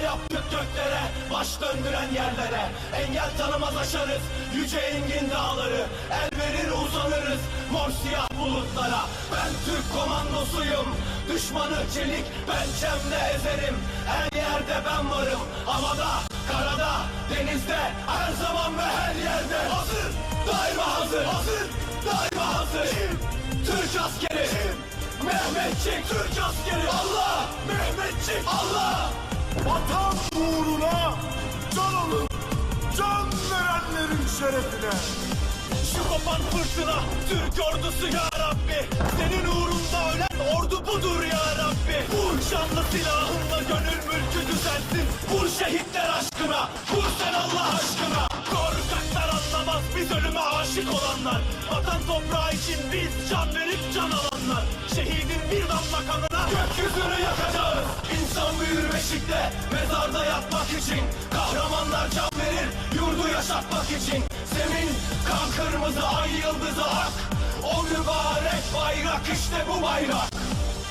Yaptık göklere Baş döndüren yerlere. Engel tanımaz aşarız Yüce engin dağları. El verir uzanırız Mor siyah bulutlara. Ben Türk komandosuyum Düşmanı çelik pençemle ezerim. Her yerde ben varım Havada, karada, denizde Her zaman ve her yerde. Hazır, daima hazır. Hazır, daima hazır. Kim? Türk askeri Kim? Mehmetçik Türk askeri. Allah Mehmetçik verenlerin şerefine. Şu kopan fırtına Türk ordusu ya Rabbi. Senin uğrunda ölen ordu budur ya Rabbi. Vur şanlı silahınla gönül mülkü düzelsin Vur şehitler aşkına Vur sen Allah aşkına. Korkaklar anlamaz biz ölüme aşık olanlar. Vatan toprağı için biz can verip can alanlar. Şehidin bir damla kanına Gökyüzünü yakacağız. İnsan büyür beşikte Mezarda yatmak için. Kahramanlar can yaşatmak için Zemin kan kırmızı ay yıldızı ak. O mübarek bayrak işte bu bayrak.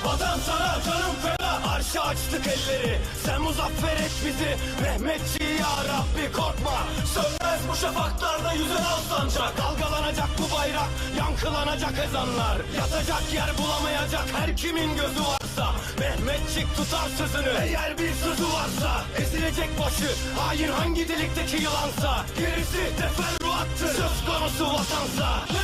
Vatan sana canım feda Arşa açtık elleri. Sen muzaffer et bizi Mehmetçi ya Rabbi korkma. Sönmez bu şafaklarda yüzen al sancak Dalgalanacak bu bayrak Yankılanacak ezanlar. Yatacak yer bulamayacak her kimin gözü varsa Mehmetçik tutar sözünü. Eğer bir sözü varsa Ezilecek başı. Hain hangi delikteki yılansa Gerisi teferruattır. Söz konusu vatansa